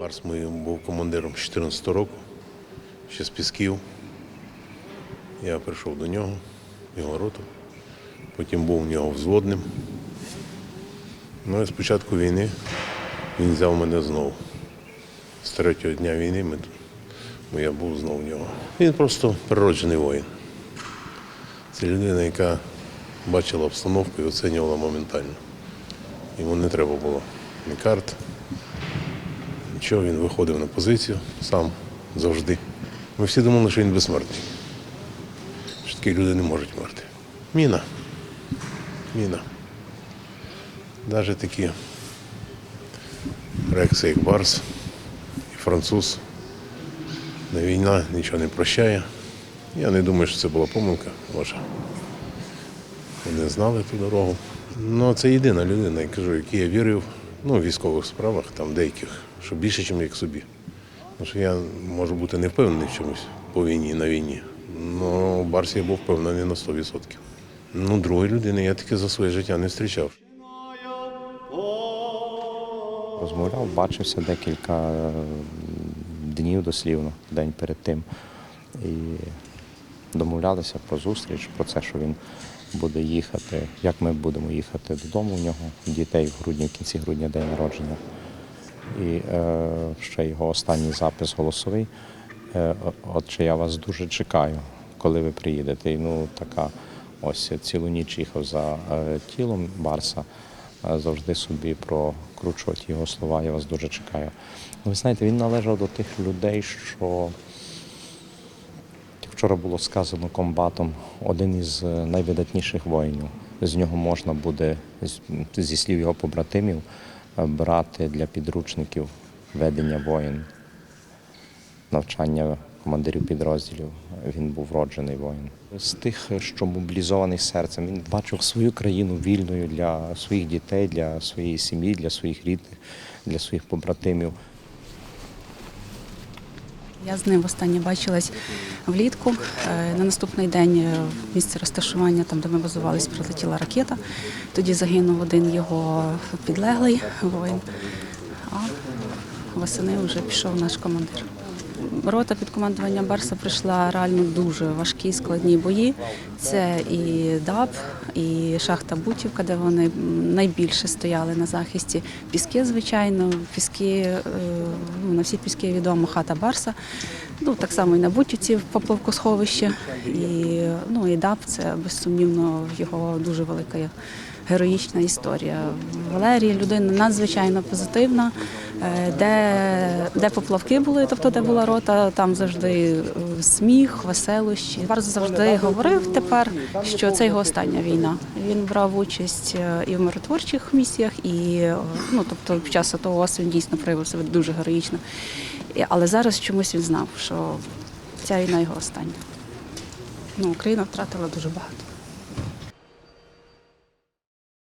Барс мій був командиром 14 року, ще з Пісків. Я прийшов до нього, його роту. Потім був в нього взводним. Ну і з початку війни він взяв мене знову. З третього дня війни ми, бо я був знову в нього. Він просто природжений воїн. Це людина, яка бачила обстановку і оцінювала моментально. Йому не треба було ні карт, нічого, він виходив на позицію сам завжди. Ми всі думали, що він безсмертний. Що такі люди не можуть вмерти. Міна. Міна. Навіть такі рекси, як Барс і француз. На війна нічого не прощає. Я не думаю, що це була помилка. Може. Вони знали ту дорогу. Ну, це єдина людина, я кажу, якій я вірив ну, військових справах, там деяких, що більше, ніж як собі. Тому що я можу бути не впевнений в чомусь по війні, на війні. Ну, в Барсі я був впевнений на 100%. Ну, другої людини я таки за своє життя не зустрічав. Розмовляв, бачився декілька е, днів дослівно, день перед тим. І домовлялися про зустріч, про це, що він буде їхати, як ми будемо їхати додому у нього, дітей в грудні, в кінці грудня день народження. І е, ще його останній запис голосовий. Е, Отже, я вас дуже чекаю, коли ви приїдете. І ну така ось цілу ніч їхав за е, тілом Барса. е, Завжди собі прокручувати його слова, я вас дуже чекаю. Ну, Ви знаєте, він належав до тих людей, що вчора було сказано комбатом, один із е, найвидатніших воїнів. З нього можна буде, зі слів його побратимів, е, брати для підручників ведення воїн, навчання командирів підрозділів. Він був вроджений воїн. З тих, що мобілізований серцем, він бачив свою країну вільною для своїх дітей, для своєї сім'ї, для своїх рідних, для своїх побратимів. Я з ним востаннє бачилась влітку. Е, На наступний день е, в місці розташування, там де ми базувались, прилетіла ракета. Тоді загинув один його підлеглий воїн. А восени вже пішов наш командир. Рота під командуванням Барса пройшла реально дуже важкі складні бої. Це і ДАБ, і шахта Бутівка, де вони найбільше стояли на захисті. Піски, звичайно, піски, е, ну, на всі піски відомо хата Барса. Ну, так само і на Бутівці в поплавкосховище. І, ну, і ДАБ це безсумнівно його дуже велика героїчна історія. Валерій людина надзвичайно позитивна. Е, Де, де поплавки були, тобто де була рота, там завжди е, сміх, веселощі. Барс завжди говорив тепер, що це його остання війна. Він брав участь е, і в миротворчих місіях, і ну тобто під час того він дійсно проявив себе дуже героїчно. Але зараз чомусь він знав, що ця війна його остання. Ну, Україна втратила дуже багато.